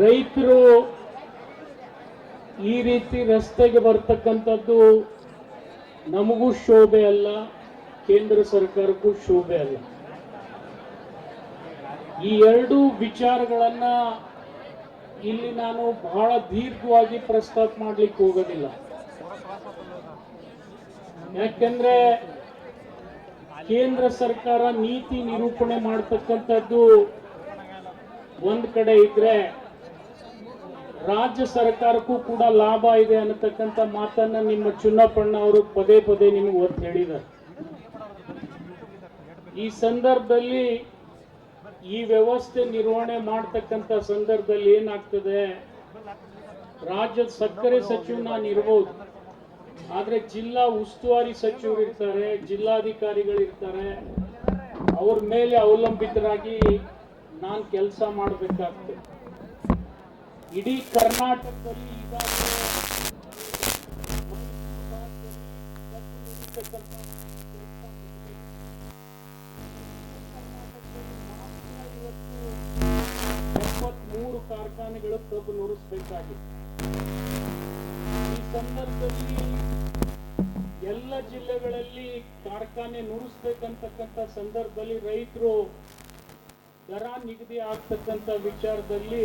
ರೈತರು ಈ ರೀತಿ ರಸ್ತೆಗೆ ಬರ್ತಕ್ಕಂಥದ್ದು ನಮಗೂ ಶೋಭೆ ಅಲ್ಲ, ಕೇಂದ್ರ ಸರ್ಕಾರಕ್ಕೂ ಶೋಭೆ ಅಲ್ಲ. ಈ ಎರಡು ವಿಚಾರಗಳನ್ನ ಇಲ್ಲಿ ನಾನು ಬಹಳ ದೀರ್ಘವಾಗಿ ಪ್ರಸ್ತಾಪ ಮಾಡ್ಲಿಕ್ಕೆ ಹೋಗೋದಿಲ್ಲ. ಯಾಕೆಂದ್ರೆ ಕೇಂದ್ರ ಸರ್ಕಾರ ನೀತಿ ನಿರೂಪಣೆ ಮಾಡ್ತಕ್ಕಂಥದ್ದು ಒಂದ್ ಕಡೆ ಇದ್ರೆ ರಾಜ್ಯ ಸರ್ಕಾರಕ್ಕೂ ಕೂಡ ಲಾಭ ಇದೆ ಅನ್ನತಕ್ಕಂಥ ಮಾತನ್ನ ನಿಮ್ಮ ಚುನ್ನಪ್ಪಣ್ಣ ಅವರು ಪದೇ ಪದೇ ನಿಮಗೆ ಒತ್ತು ಹೇಳಿದ್ದಾರೆ. ಈ ಸಂದರ್ಭದಲ್ಲಿ ಈ ವ್ಯವಸ್ಥೆ ನಿರ್ವಹಣೆ ಮಾಡ್ತಕ್ಕಂಥ ಸಂದರ್ಭದಲ್ಲಿ ಏನಾಗ್ತದೆ? ರಾಜ್ಯದ ಸಕ್ಕರೆ ಸಚಿವ ನಾನು ಇರ್ಬೋದು. ಆದರೆ ಜಿಲ್ಲಾ ಉಸ್ತುವಾರಿ ಸಚಿವರು ಇರ್ತಾರೆ, ಜಿಲ್ಲಾಧಿಕಾರಿಗಳು ಇರ್ತಾರೆ. ಅವ್ರ ಮೇಲೆ ಅವಲಂಬಿತರಾಗಿ ನಾನು ಕೆಲಸ ಮಾಡಬೇಕಾಗ್ತದೆ. ಇಡೀ ಕರ್ನಾಟಕದಲ್ಲಿ ಈಗಾಗಲೇ ಎಪ್ಪತ್ಮೂರು ಕಾರ್ಖಾನೆಗಳು ಕಬ್ಬು ನುರಿಸಬೇಕಾಗಿದೆ. ಈ ಸಂದರ್ಭದಲ್ಲಿ ಎಲ್ಲ ಜಿಲ್ಲೆಗಳಲ್ಲಿ ಕಾರ್ಖಾನೆ ನುರಿಸ್ಬೇಕಂತಕ್ಕಂಥ ಸಂದರ್ಭದಲ್ಲಿ ರೈತರು ದರ ನಿಗದಿ ಆಗ್ತಕ್ಕಂಥ ವಿಚಾರದಲ್ಲಿ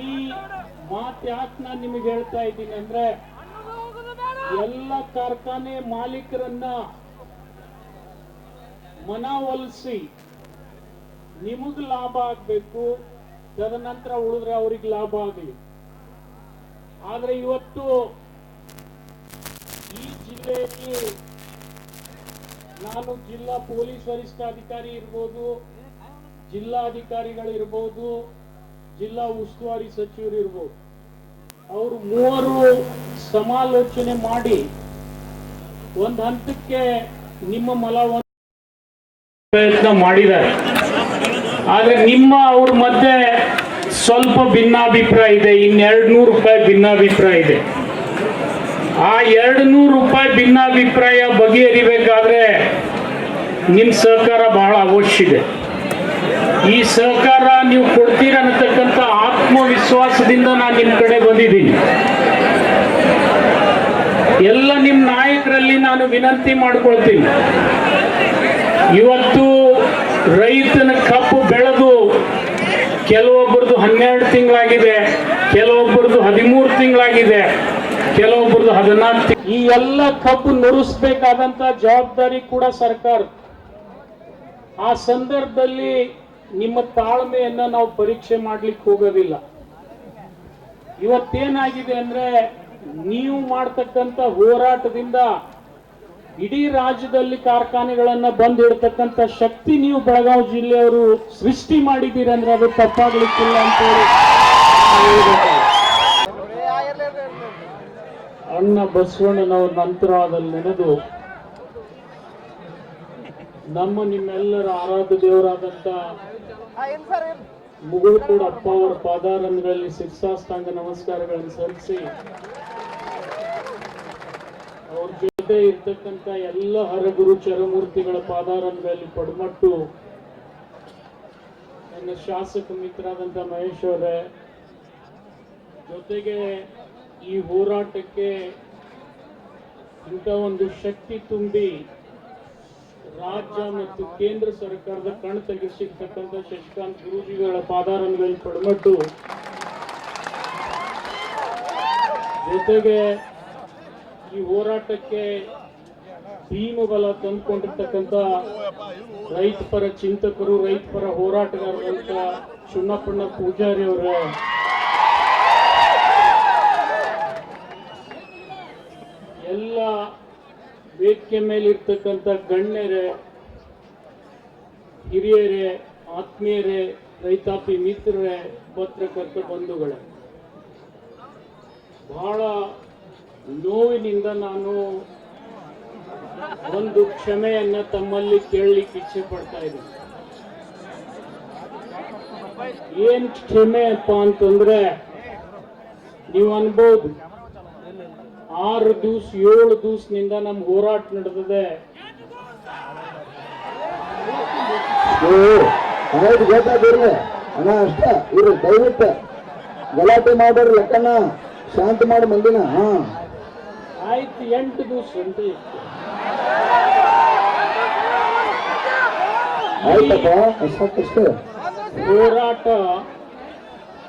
ಈ ಮಾತ್ಯಾಕ್ ಯಾಕೆ ನಾನು ನಿಮಗೆ ಹೇಳ್ತಾ ಇದ್ದೀನಿ ಅಂದ್ರೆ ಎಲ್ಲ ಕಾರ್ಖಾನೆ ಮಾಲೀಕರನ್ನ ಮನವೊಲಿಸಿ ನಿಮಗ್ ಲಾಭ ಆಗ್ಬೇಕು, ತದನಂತರ ಉಳಿದ್ರೆ ಅವ್ರಿಗೆ ಲಾಭ ಆಗಲಿ. ಆದ್ರೆ ಇವತ್ತು ಈ ಜಿಲ್ಲೆಯಲ್ಲಿ ನಾನು ಜಿಲ್ಲಾ ಪೊಲೀಸ್ ವರಿಷ್ಠಾಧಿಕಾರಿ ಇರ್ಬೋದು, ಜಿಲ್ಲಾಧಿಕಾರಿಗಳಿರ್ಬೋದು, ಜಿಲ್ಲಾ ಉಸ್ತುವಾರಿ ಸಚಿವರು ಇರ್ಬೋದು. ಅವರು ಮೂವರು ಸಮಾಲೋಚನೆ ಮಾಡಿ ಒಂದು ಹಂತಕ್ಕೆ ನಿಮ್ಮ ಮಲವನ್ನು ಪ್ರಯತ್ನ ಮಾಡಿದ್ದಾರೆ. ಆದ್ರೆ ನಿಮ್ಮ ಅವ್ರ ಮಧ್ಯೆ ಸ್ವಲ್ಪ ಭಿನ್ನಾಭಿಪ್ರಾಯ ಇದೆ ಇನ್ನೆರಡು ನೂರು ರೂಪಾಯಿ ಭಿನ್ನಾಭಿಪ್ರಾಯ ಇದೆ. ಆ ಎರಡು ನೂರು ರೂಪಾಯಿ ಭಿನ್ನಾಭಿಪ್ರಾಯ ಬಗೆಹರಿಬೇಕಾದ್ರೆ ನಿಮ್ಮ ಸಹಕಾರ ಬಹಳ ಅವಶ್ಯ ಇದೆ ಈ ಸಹಕಾರ ನೀವು ಕೊಡ್ತೀರನ್ನತಕ್ಕಂಥ ಆತ್ಮವಿಶ್ವಾಸದಿಂದ ನಾನು ನಿಮ್ಮ ಕಡೆ ಬಂದಿದ್ದೀನಿ. ಎಲ್ಲ ನಿಮ್ಮ ನಾಯಕರಲ್ಲಿ ನಾನು ವಿನಂತಿ ಮಾಡ್ಕೊಳ್ತೀನಿ. ಇವತ್ತು ರೈತನ ಕಬ್ಬು ಬೆಳೆದು ಕೆಲವೊಬ್ಬರದು ಹನ್ನೆರಡು ತಿಂಗಳಾಗಿದೆ, ಕೆಲವೊಬ್ಬರದು ಹದಿಮೂರು ತಿಂಗಳಾಗಿದೆ ಕೆಲವೊಬ್ಬರದು ಹದಿನಾಲ್ಕು ಈ ಎಲ್ಲ ಕಬ್ಬು ನುರಿಸಬೇಕಾದಂತ ಜವಾಬ್ದಾರಿ ಕೂಡ ಸರ್ಕಾರ. ಆ ಸಂದರ್ಭದಲ್ಲಿ ನಿಮ್ಮ ತಾಳ್ಮೆಯನ್ನ ನಾವು ಪರೀಕ್ಷೆ ಮಾಡ್ಲಿಕ್ಕೆ ಹೋಗೋದಿಲ್ಲ. ಇವತ್ತೇನಾಗಿದೆ ಅಂದ್ರೆ ನೀವು ಮಾಡ್ತಕ್ಕಂಥ ಹೋರಾಟದಿಂದ ಇಡೀ ರಾಜ್ಯದಲ್ಲಿ ಕಾರ್ಖಾನೆಗಳನ್ನ ಬಂದ್ ಇಡ್ತಕ್ಕಂಥ ಶಕ್ತಿ ನೀವು ಬೆಳಗಾವಿ ಜಿಲ್ಲೆಯವರು ಸೃಷ್ಟಿ ಮಾಡಿದ್ದೀರಂದ್ರೆ ಅದು ತಪ್ಪಾಗ್ಲಿಕ್ಕಿಲ್ಲ ಅಂತೇಳಿ ನಾವು ಅಣ್ಣ ಬಸವಣ್ಣನವರ ನಂತರದಲ್ಲಿ ನೆನೆದು, ನಮ್ಮ ನಿಮ್ಮೆಲ್ಲರ ಆರಾಧ್ಯ ದೇವರಾದಂತ ಮುಗುಳುಕೋಡ ಅಪ್ಪ ಅವರ ಪಾದಾರಂಗಗಳಲ್ಲಿ ಶಿರ್ಸಾಷ್ಟಾಂಗ ನಮಸ್ಕಾರಗಳನ್ನು ಸಲ್ಲಿಸಿ, ಅವ್ರ ಜೊತೆ ಇರ್ತಕ್ಕಂಥ ಎಲ್ಲ ಹರಗುರು ಚರಮೂರ್ತಿಗಳ ಪಾದಾರಂಗಗಳಲ್ಲಿ ಪಡ್ಮಟ್ಟು, ನನ್ನ ಶಾಸಕ ಮಿತ್ರರಾದಂಥ ಮಹೇಶ್ ಅವರೇ, ಜೊತೆಗೆ ಈ ಹೋರಾಟಕ್ಕೆ ಇಂಥ ಒಂದು ಶಕ್ತಿ ತುಂಬಿ ರಾಜ್ಯ ಮತ್ತು ಕೇಂದ್ರ ಸರ್ಕಾರದ ಕಣ್ ತೆಗೆಸಿರ್ತಕ್ಕಂಥ ಶಶಿಕಾಂತ್ ಗುರುಜಿಗಳ ಪಾದಾರಂಗಗಳಲ್ಲಿ ಪಡ್ಮಟ್ಟು, ಜೊತೆಗೆ ಈ ಹೋರಾಟಕ್ಕೆ ಭೀಮ ಬಲ ತಂದುಕೊಂಡಿರ್ತಕ್ಕಂಥ ರೈತ ಪರ ಚಿಂತಕರು ರೈತ ಪರ ಹೋರಾಟಗಾರರಂತ ಚುನ್ನಪ್ಪಣ್ಣ ಪೂಜಾರಿ ಅವರ ಎಲ್ಲ ವೇದಿಕೆ ಮೇಲೆ ಇರ್ತಕ್ಕಂಥ ಗಣ್ಯರೇ, ಹಿರಿಯರೇ, ಆತ್ಮೀಯರೇ, ರೈತಾಪಿ ಮಿತ್ರರೇ, ಪತ್ರಕರ್ತ ಬಂಧುಗಳೇ, ಬಹಳ ನೋವಿನಿಂದ ನಾನು ಒಂದು ಕ್ಷಮೆಯನ್ನ ತಮ್ಮಲ್ಲಿ ಕೇಳಲಿಕ್ಕೆ ಇಚ್ಛೆ ಪಡ್ತಾ ಇದ್ದೀನಿ. ಏನ್ ಕ್ಷಮೆ ಅಪ್ಪ ಅಂತಂದ್ರೆ, ನೀವು ಅನ್ಬೋದು. ಆರು ದಿವ್ಸ ಏಳು ದಿವ್ಸನಿಂದ ನಮ್ ಹೋರಾಟ ನಡೆದಿದೆ. ಗೊತ್ತಾದಿರ್ಲಿ ಅಣ್ಣ ಅಷ್ಟ ಇರ್ರಿ ದಯವಿಟ್ಟು ಗಲಾಟೆ ಮಾಡೋರು ಲೆಕ್ಕಣ್ಣ ಶಾಂತ ಮಾಡಿ ಮಂದಿನ ಹಾ. ಆಯ್ತು ಎಂಟು ದಿವ್ಸ ಅಂತ ಆಯ್ತಪ್ಪ ಅಷ್ಟಕ್ಕಷ್ಟೇ ಹೋರಾಟ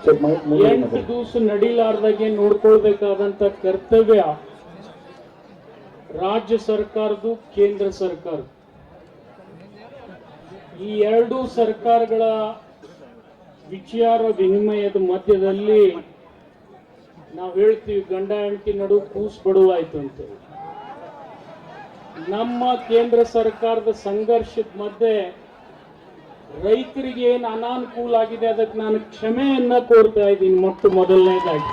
ಎಂಟು. ದಿವಸ ನಡಿಲಾರ್ದಾಗೆ ನೋಡ್ಕೊಳ್ಬೇಕಾದಂತ ಕರ್ತವ್ಯ ರಾಜ್ಯ ಸರ್ಕಾರದ್ದು ಕೇಂದ್ರ ಸರ್ಕಾರ ಈ ಎರಡೂ ಸರ್ಕಾರಗಳ ವಿಚಾರ ವಿನಿಮಯದ ಮಧ್ಯದಲ್ಲಿ ನಾವು ಹೇಳ್ತೀವಿ ಗಂಡ ಹೆಂಡತಿ ನಡು ಕೂಸ್ ಬಡುವಾಯ್ತು ಅಂತ ನಮ್ಮ ಕೇಂದ್ರ ಸರ್ಕಾರದ ಸಂಘರ್ಷದ ಮಧ್ಯೆ ರೈತರಿಗೆ ಏನು ಅನಾನುಕೂಲ ಆಗಿದೆ ಅದಕ್ಕೆ ನಾನು ಕ್ಷಮೆಯನ್ನ ಕೋರ್ತಾ ಇದ್ದೀನಿ. ಮೊಟ್ಟ ಮೊದಲನೇದಾಗಿ.